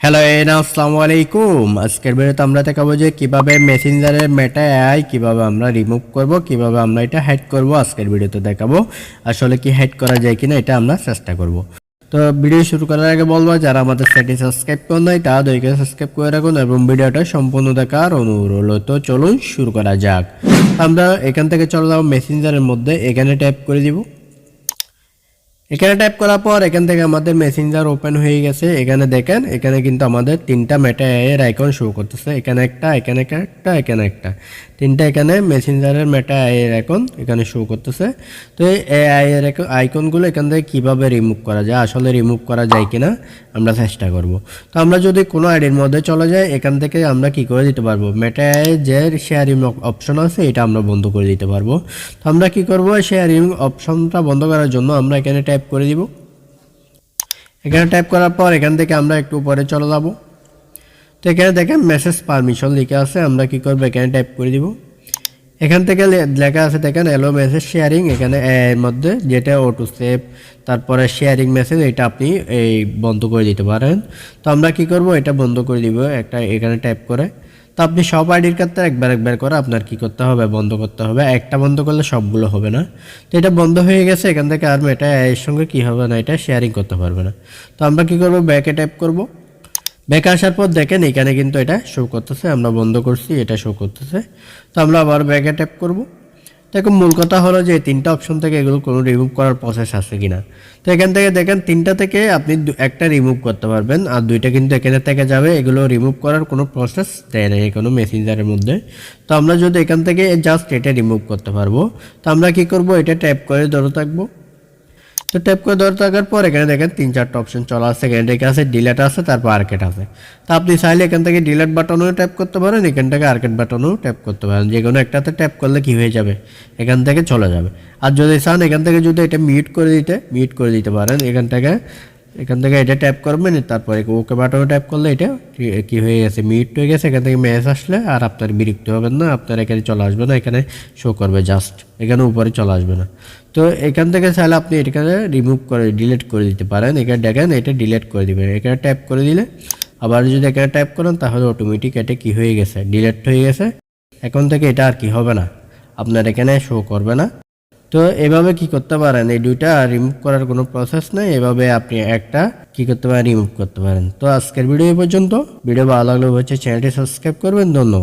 Hello এনা আসসালামু আলাইকুম আজকের ভিডিওতে আমরা দেখাবো যে কীভাবে মেসেঞ্জারের মেটা এআই কীভাবে আমরা রিমুভ করব, কীভাবে আমরা এটা হাইড করব আজকের ভিডিওতে দেখাবো। আসলে কি হাইড করা যায় কিনা এটা আমরা চেষ্টা করব। তো ভিডিও শুরু করার আগে বলব, যারা আমাদের চ্যানেলটি সাবস্ক্রাইব করে নাই তারা দইকে সাবস্ক্রাইব করে রাখুন এবং ভিডিওটা সম্পূর্ণ দেখার অনুরোধ। তো চলুন শুরু করা যাক। আমরা এখান থেকে চলে যাব মেসেঞ্জারের মধ্যে। এখানে ট্যাপ করে দিব। এখানে টাইপ করার পর এখান থেকে আমাদের মেসেঞ্জার ওপেন হয়ে গেছে। এখানে দেখেন, এখানে কিন্তু আমাদের তিনটা মেটা এর আইকন শো করতেছে। এখানে একটা এখানে একটা এখানে একটা। তিনটা এখানে মেসেঞ্জারের মেটা এর আইকন এখানে শো করতেছে। তো এই এআই এর আইকনগুলো এখান থেকে কীভাবে রিমুভ করা যায়, আসলে রিমুভ করা যায় কিনা আমরা চেষ্টা করব। তো আমরা যদি কোনো আইডির মধ্যে চলে যাই, এখান থেকে আমরা কি করে দিতে পারব? মেটা যে শেয়ারিং অপশন আছে, এটা আমরা বন্ধ করে দিতে পারব। তো আমরা কি করব? শেয়ারিং অপশনটা বন্ধ করার জন্য আমরা এখানে টাইপ করে দিব। এখানে টাইপ করার পর এখান থেকে আমরা একটু উপরে চলে যাব। তো এখানে দেখেন মেসেজ পারমিশন লিখে আছে, আমরা কি করব, এখানে টাইপ করে দিব। এখান থেকে লেখা আছে, দেখেন এলো মেসেজ শেয়ারিং এখানে এর মধ্যে যেটা অটো সেভ তারপরে শেয়ারিং মেসেজ এটা আপনি এই বন্ধ করে দিতে পারেন। তো আমরা কি করব, এটা বন্ধ করে দিব, একটা এখানে টাইপ করে। তো আপনি সব আইডির ক্ষেত্রে একবার একবার করে আপনার কি করতে হবে, বন্ধ করতে হবে। একটা বন্ধ করলে সবগুলো হবে না। তো এটা বন্ধ হয়ে গেছে, এখান থেকে আর এটা এর সঙ্গে কি হবে না, এটা শেয়ারিং করতে পারবে না। তো আমরা কি করব ব্যাকে টাইপ করব। ব্যাকে আসার পর দেখেন এখানে কিন্তু এটা শো করতেছে, আমরা বন্ধ করছি, এটা শো করতেছে। তো আমরা আবার ব্যাকে ট্যাপ করব। দেখুন মূল কথা হলো যে তিনটা অপশন থেকে এগুলো কোনো রিমুভ করার প্রসেস আছে কিনা। তো এখান থেকে দেখেন তিনটা থেকে আপনি একটা রিমুভ করতে পারবেন, আর দুইটা কিন্তু এখানে থেকে যাবে, এগুলো রিমুভ করার কোনো প্রসেস দেয় না কোনো মেসেঞ্জারের মধ্যে। তো আমরা যদি এখান থেকে জাস্ট এটা রিমুভ করতে পারব, তো আমরা কি করব, এটা ট্যাপ করে ধরে থাকব। তো ট্যাপ করে ধরে থাকার পর এখানে দেখেন তিন চারটা অপশন চলা আসছে। এখানে দেখে আছে ডিলেট আছে, তারপর আর্কেট আছে। তো আপনি চাইলে এখান থেকে ডিলেট বাটনও ট্যাপ করতে পারেন, এখান থেকে আর্কেট বাটনও ট্যাপ করতে পারেন। যে কোনো একটাতে ট্যাপ করলে কি হয়ে যাবে? এখান থেকে চলে যাবে। আর যদি চান এখান থেকে যদি এটা মিউট করে দিতে মিউট করে দিতে পারেন। এখান থেকে এখান থেকে এটা ট্যাপ করবেন তারপরে ওকে বাটনে ট্যাপ করলে এটা কি- হয়ে গেছে মিউট হয়ে গেছে, এখান থেকে ম্যাচ আসলে আর আপনার বিরক্ত হবেন না, আপনার এখানে চলে আসবে না, এখানে শো করবে জাস্ট এখানে উপরে চলে আসবে না। তো এখান থেকে চাইলে আপনি এখানে রিমুভ করে ডিলিট করে দিতে পারেন, এখানে দেখেন এটা ডিলিট করে দিবেন, এখানে ট্যাপ করে দিলে আবার যদি এখানে ট্যাপ করেন তাহলে অটোমেটিক এটা কি হয়ে গেছে ডিলিট হয়ে গেছে, এখন থেকে এটা আর কি হবে না, আপনার এখানে শো করবে না। তো এভাবে কি করতে পারেন? এই দুইটা রিমুভ করার কোনো প্রসেস নেই। এভাবে আপনি একটা কি করতে পারেন? রিমুভ করতে পারেন। তো আজকের ভিডিও এই পর্যন্ত। ভিডিও ভালো লাগলে হচ্ছে চ্যানেলটি সাবস্ক্রাইব করবেন। ধন্যবাদ।